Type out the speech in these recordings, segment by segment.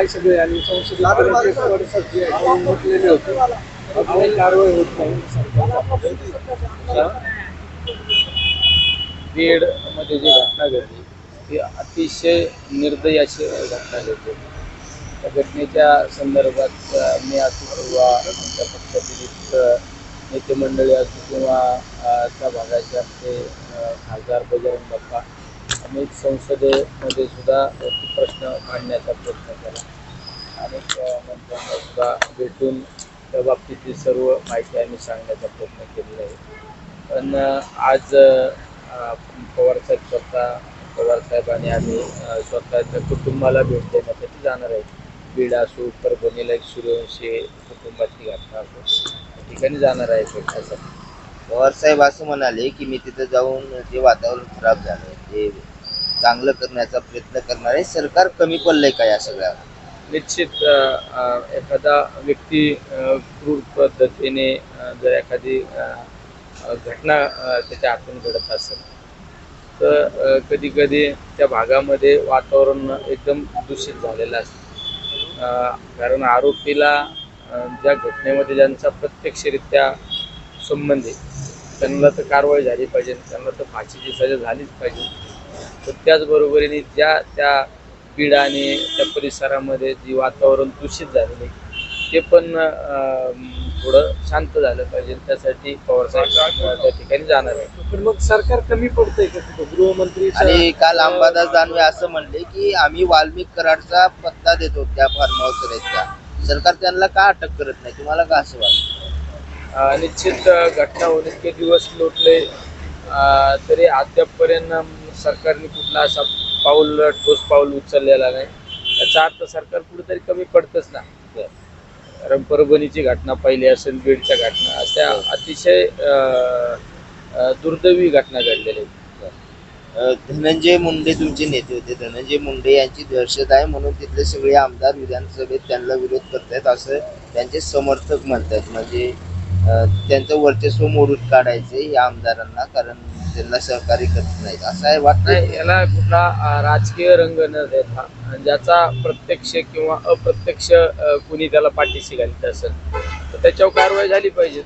काय सगळे आणि ते म्हटलेले होते. अजूनही कारवाई होत नाही. सरकारच्या बीडमध्ये जी घटना घडली ती अतिशय निर्दयी अशी घटना घडली. त्या घटनेच्या संदर्भात मी असो किंवा आमच्या पक्षातील नेते मंडळी असो किंवा त्या भागाचे आपले अ, खासदार बजरंग बाप्पा आम्ही संसदेमध्ये सुद्धा प्रश्न मांडण्याचा प्रयत्न केला. अनेक मंत्र्यांना सुद्धा भेटून त्या बाबतीतली सर्व माहिती आम्ही सांगण्याचा प्रयत्न केलेला आहे. पण आज पवारसाहेब स्वतः पवारसाहेबांनी आम्ही स्वतःच्या कुटुंबाला भेट देण्यासाठी जाणार आहे. बीड असो परभणीला एक सूर्यवंशी कुटुंबाची घटना असो त्या ठिकाणी जाणार आहे भेटण्यासाठी पवारसाहेब असं म्हणाले की मी तिथं जाऊन जे वातावरण खराब झालं ते चांगलं करण्याचा प्रयत्न करणार आहे सरकार कमी पडलंय का या सगळ्या? निश्चित एखादा व्यक्ती क्रूर पद्धतीने जर एखादी घटना त्याच्या हातून घडत असेल तर कधी कधी त्या भागामध्ये वातावरण एकदम दूषित झालेलं असतं. कारण आरोपीला ज्या घटनेमध्ये ज्यांचा प्रत्यक्षरित्या संबंधित त्यांना तर कारवाई झाली पाहिजे त्यांना तर फाशीची सजा झालीच पाहिजे. त्याचबरोबरीने ज्या त्या आणि त्या परिसरामध्ये जी वातावरण दूषित झालेलं आहे ते पण थोडं शांत झालं पाहिजे. त्यासाठी पवारसाहेब त्या ठिकाणी जाणार आहे पण मग सरकार कमी पडतंय का तिथं? गृहमंत्री आणि काल अंबादास दानवे असं म्हणले की आम्ही वाल्मिक कराडचा पत्ता देतो त्या फार्म हाऊस त्या सरकार त्यांना का अटक करत नाही? तुम्हाला का असं वाटतं? निश्चित घटना होऊन इतके दिवस लोटले अं, तरी अद्यापपर्यंत सरकारने कुठला असा पाऊल ठोस पाऊल उचललेला नाही. त्याचा अर्थ सरकार कुठेतरी कमी पडतच ना. कारण परभणीची घटना पहिली असेल बीडच्या घटना अशा अतिशय दुर्दैवी घटना घडलेल्या आहेत. धनंजय मुंडे तुमचे नेते होते. धनंजय मुंडे यांची दहशत आहे म्हणून तिथले सगळे आमदार विधानसभेत त्यांना विरोध करतायत असं त्यांचे समर्थक म्हणतात म्हणजे त्यांचं वर्चस्व मोडून काढायचे या आमदारांना. कारण त्यांना सहकार्य करत नाहीत. असं आहे वाटत नाही याला कुठला राजकीय रंग न देता ज्याचा प्रत्यक्ष किंवा अप्रत्यक्ष कुणी त्याला पाठीशी घालीत असेल तर त्याच्यावर कारवाई झाली पाहिजे.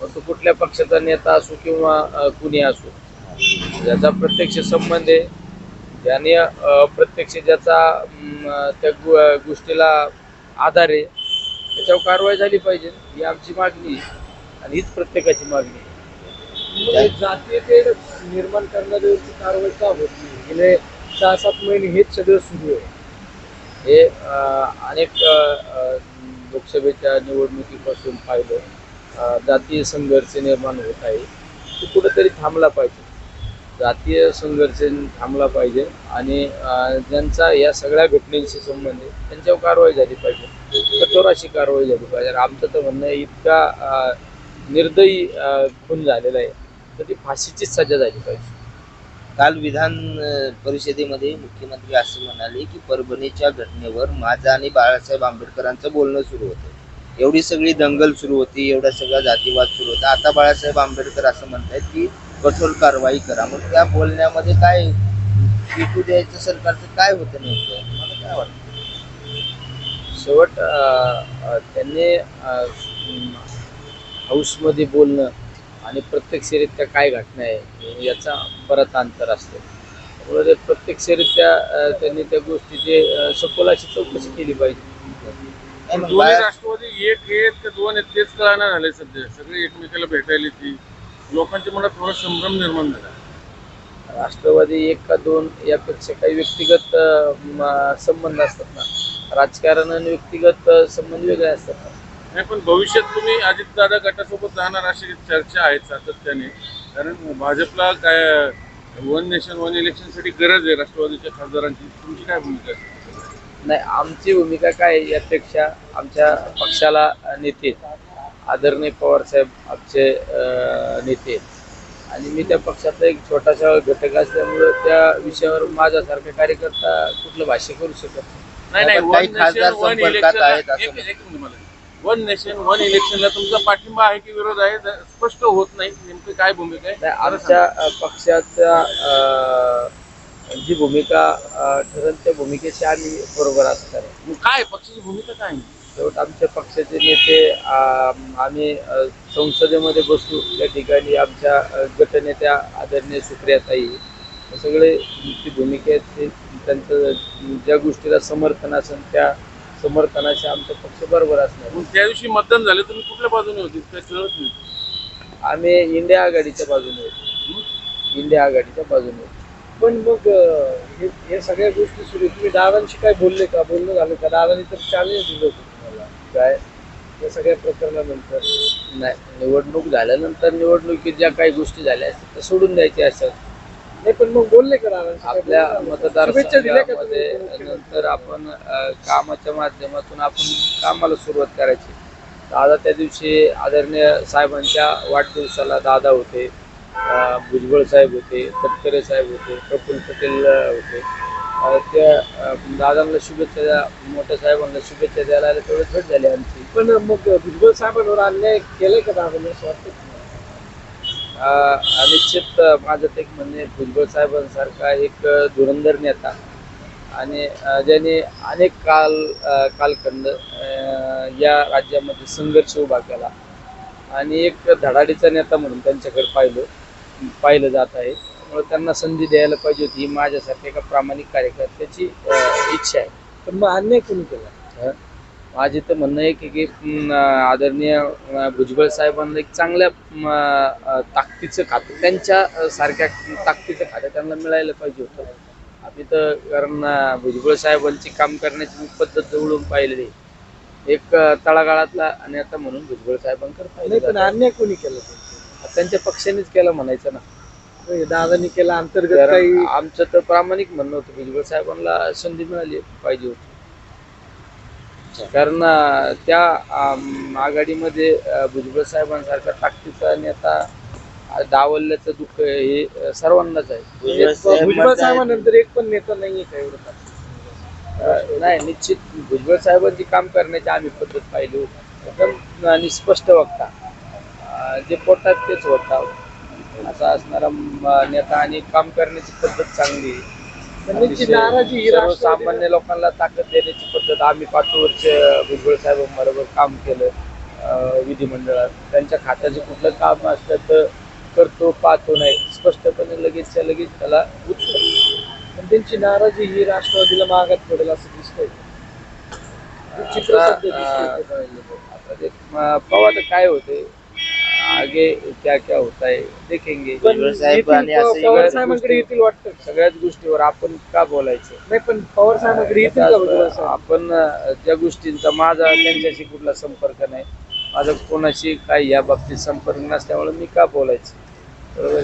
मग तो कुठल्या पक्षाचा नेता असो किंवा कुणी असो ज्याचा प्रत्यक्ष संबंध आहे ज्याने अप्रत्यक्ष प्रत्यक्ष ज्याचा त्या गो- गोष्टीला आधार आहे त्याच्यावर कारवाई झाली पाहिजे ही आमची मागणी आहे. आणि हीच प्रत्येकाची मागणी आहे. जातीय निर्माण करणाऱ्यावरती कारवाई का होत नाही? गेले सहा सात महिने हेच सगळं सुरू आहे. हे अनेक लोकसभेच्या निवडणुकीपासून पाहिलं जातीय संघर्ष निर्माण होत आहे. तो कुठेतरी थांबला पाहिजे. जातीय संघर्ष थांबला पाहिजे आणि ज्यांचा या सगळ्या घटनेशी संबंध आहे त्यांच्यावर कारवाई झाली पाहिजे. कठोर अशी कारवाई झाली पाहिजे. आणि आमचं तर म्हणणं इतका निर्दयी खून झालेला आहे. तर ती फाशीचीच सजा झाली पाहिजे. काल विधान परिषदेमध्ये मुख्यमंत्री असं म्हणाले की परभणीच्या घटनेवर माझं आणि बाळासाहेब आंबेडकरांचं बोलणं सुरू होतं. एवढी सगळी दंगल सुरू होती एवढा सगळा जातीवाद सुरू होता. आता बाळासाहेब आंबेडकर असं म्हणतात की कठोर कारवाई करा. मग त्या बोलण्यामध्ये काय पिटू द्यायचं सरकारचं काय होतं नेमकं? मला काय वाटतं? शेवट त्यांनी हाऊसमध्ये बोलणं आणि प्रत्यक्षरित्या काय घटना आहे याचा बराच अंतर असतो. त्यामुळे ते प्रत्यक्षरित्या त्यांनी त्या गोष्टीची सखोल अशी चौकशी केली पाहिजे. राष्ट्रवादी एक आहेत का दोन आहेत तेच कळणार झाले सध्या. सगळे एकमेकाला भेटायला ती लोकांच्या मनात थोडा संभ्रम निर्माण झाला. राष्ट्रवादी एक का दोन यापेक्षा काही व्यक्तिगत संबंध असतात ना. राजकारण आणि व्यक्तिगत संबंध वेगळे असतात. ना नाही पण भविष्यात तुम्ही अजितदादा गटासोबत राहणार अशी चर्चा आहे सातत्याने कारण भाजपला काय वन नेशन वन इलेक्शनसाठी गरज आहे राष्ट्रवादीच्या खासदारांची तुमची काय भूमिका आहे नाही आमची भूमिका काय यापेक्षा आमच्या पक्षाला नेते. आदरणीय पवार साहेब आमचे नेते. आणि मी त्या पक्षातला एक छोटासा घटक असल्यामुळं त्या विषयावर माझ्यासारखा कार्यकर्ता कुठलं भाष्य करू शकत नाही. नाही खासदार संपर्कात आहेत असं इलेक्शन वन नेशन वन इलेक्शनला तुमचा पाठिंबा आहे की विरोध आहे? ज- स्पष्ट होत नाही. नेमकं काय भूमिका आहे? आमच्या पक्षाच्या जी भूमिका ठरेल त्या भूमिकेशी आम्ही बरोबर असणार आहे. काय? पक्षाची भूमिका काय आहे? शेवट आमच्या पक्षाचे नेते आम्ही संसदेमध्ये बसू. त्या ठिकाणी आमच्या गटनेत्या आदरणीय सुप्रियाताई. सगळे ती भूमिका आहेत ते त्यांचं ज्या गोष्टीला समर्थन असेल त्या समर्थनाशी आमचा पक्ष बरोबर असणार. मग त्या दिवशी मतदान झालं तुम्ही कुठल्या बाजूने होते? काय कळत नाही. आम्ही इंडिया आघाडीच्या बाजूने होतो. इंडिया आघाडीच्या बाजूने होतो. पण मग अं, हे हे सगळ्या गोष्टी सुरू आहेत. तुम्ही दादांशी काय बोलले का? बोलणं झालं का? दादांनी तर चॅलेंज दिलं होतं तुम्हाला. काय? या सगळ्या प्रकरणानंतर. नाही निवडणूक झाल्यानंतर निवडणुकीत ज्या काही गोष्टी झाल्या असतील त्या सोडून द्यायच्या असतात नाही पण मग बोलले का दादांशी? आपल्या? शुभेच्छा दिल्या का तुम्ही? मतदारसंघामध्ये मुख्यमंत्र्यांना? नंतर आपण अ, कामाच्या माध्यमातून आपण कामाला सुरुवात करायची. दादा त्या दिवशी आदरणीय साहेबांच्या वाढदिवसाला दादा होते अ, भुजबळ साहेब होते तटकरे साहेब होते प्रफुल्ल पटेल अ, होते. अ, त्या अ, दादांना शुभेच्छा द्या मोठ्या साहेबांना शुभेच्छा द्यायला आल्या तेवढी भेट झाली आमची. पण मग भुजबळ साहेबांवर अन्याय केलाय का दादांनी असं वाटतं निश्चित माझं ते एक म्हणणे आहे, भुजबळ साहेबांसारखा एक धुरंधर नेता. आणि ज्याने अनेक काल कालखंड या राज्यामध्ये संघर्ष उभा केला. आणि एक धडाडीचा नेता म्हणून त्यांच्याकडे पाहिलं पाहिलं जात आहे. त्यामुळे त्यांना संधी द्यायला पाहिजे होती ही माझ्यासारख्या एका प्रामाणिक कार्यकर्त्याची इच्छा आहे. पण मग अन्याय कोणी केला? माझे तर म्हणणं आहे की की आदरणीय भुजबळ साहेबांना एक चांगल्या ताकदीचं खातं त्यांच्या सारख्या ताकदीचं खातं त्यांना मिळायला पाहिजे होतं आम्ही तर कारण भुजबळ साहेबांची काम करण्याची मी पद्धत जवळून पाहिलेली आहे. एक तळागाळातला नेता म्हणून भुजबळ साहेबांकडे अन्याय कोणी केला? त्यांच्या पक्षानेच केलं म्हणायचं ना दादांनी केला अंतर्गत आमचं तर प्रामाणिक म्हणणं होतं भुजबळ साहेबांना संधी मिळाली पाहिजे होती कारण त्या आघाडीमध्ये भुजबळ साहेबांसारखा ताकदीचा नेता डावलल्याचं दुःख हे सर्वांनाच आहे. भुजबळ म्हणतात- साहेबांनंतर एक पण नेता? अं, नाही निश्चित भुजबळ साहेबांची काम करण्याची आम्ही पद्धत पाहिली एकदम निस्पष्ट वक्ता. जे पोटात तेच वक्ता असा असणारा नेता आणि काम करण्याची पद्धत चांगली सर्वसामान्य लोकांना ताकद देण्याची पद्धत आम्ही पाच वर्ष भुजबळ साहेबांबरोबर काम केलं विधिमंडळात. त्यांच्या खात्याचं कुठलं काम असलं तर करतो पाहतो नाही. स्पष्टपणे लगेचच्या लगेच त्याला उत्तर. पण त्यांची नाराजी ही राष्ट्रवादीला मागात पडेल असं दिसतंय. चित्र आता काय होते? आगे क्या क्या होता है देखेंगे। साहेब आणि असं पवार सगळ्याच साहेबांकडे गोष्टी- येतील वाटतं. सगळ्याच गोष्टीवर आपण का बोलायचं? नाही पण पवार साहेबांकडे येतील का भुजबळ साहेब? आपण अं, ज्या गोष्टींचा माझा त्यांच्याशी कुठला संपर्क नाही. माझा कोणाशी काही या बाबतीत संपर्क नसल्यामुळे मी का बोलायचं? बरोबर?